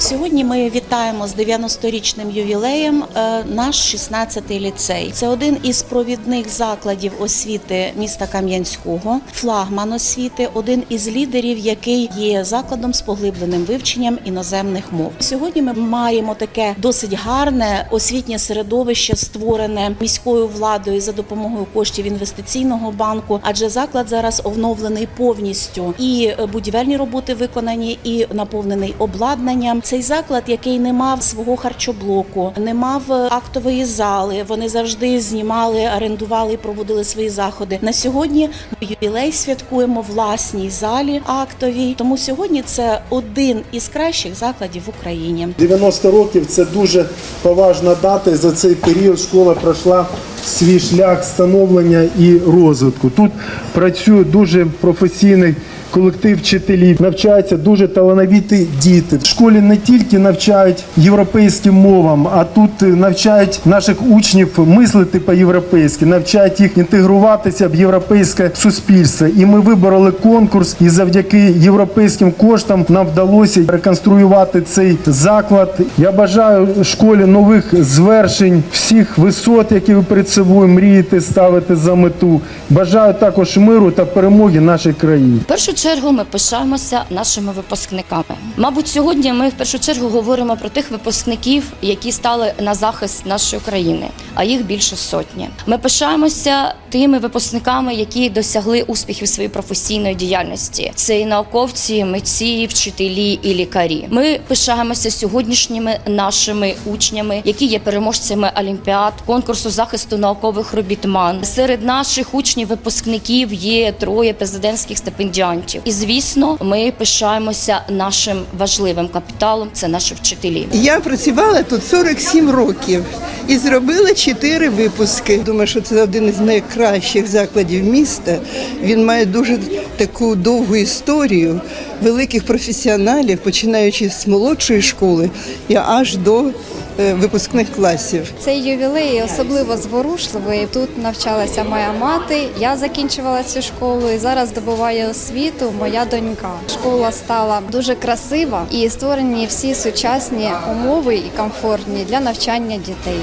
Сьогодні ми вітаємо з 90-річним ювілеєм е, наш 16-й ліцей. Це один із провідних закладів освіти міста Кам'янського, флагман освіти, один із лідерів, який є закладом з поглибленим вивченням іноземних мов. Сьогодні ми маємо таке досить гарне освітнє середовище, створене міською владою за допомогою коштів інвестиційного банку, адже заклад зараз оновлений повністю і е, будівельні роботи виконані, і наповнений обладнанням. Цей заклад, який не мав свого харчоблоку, не мав е, актової зали. Вони завжди знімали, орендували і проводили свої заходи. На сьогодні ми ювілей святкуємо власній залі актовій. Тому сьогодні це один із кращих закладів в Україні. 90 років це дуже поважна дата. За цей період школа пройшла свій шлях становлення і розвитку. Тут працює дуже професійний колектив вчителів, навчаються дуже талановиті діти. В школі не тільки навчають європейським мовам, а тут е, навчають наших учнів мислити по-європейськи, навчають їх інтегруватися в європейське суспільство. І ми вибороли конкурс, і завдяки європейським коштам нам вдалося реконструювати цей заклад. Я бажаю школі нових звершень, всіх висот, які ви перед собою мрієте ставити за мету. Бажаю також миру та перемоги нашій країні. Чергу ми пишаємося нашими випускниками. Мабуть, сьогодні ми в першу чергу говоримо про тих випускників, які стали на захист нашої країни, а їх більше сотні. Ми пишаємося тими випускниками, які досягли успіхів своєї професійної діяльності. Це і науковці, митці, вчителі і лікарі. Ми пишаємося сьогоднішніми нашими учнями, які є переможцями олімпіад, конкурсу захисту наукових робіт МАН. Серед наших учнів-випускників є троє президентських стипендіантів. І звісно, ми пишаємося нашим важливим капіталом. Це наші вчителі. Я працювала тут 47 років і зробила чотири випуски. Думаю, що це один із найкращих закладів міста. Він має дуже таку довгу історію великих професіоналів, починаючи з молодшої школи і аж до випускних класів. Цей ювілей особливо зворушливий. Тут навчалася моя мати. Я закінчувала цю школу і зараз добуваю освіту моя донька. Школа стала дуже красива і створені всі сучасні умови і комфортні для навчання дітей.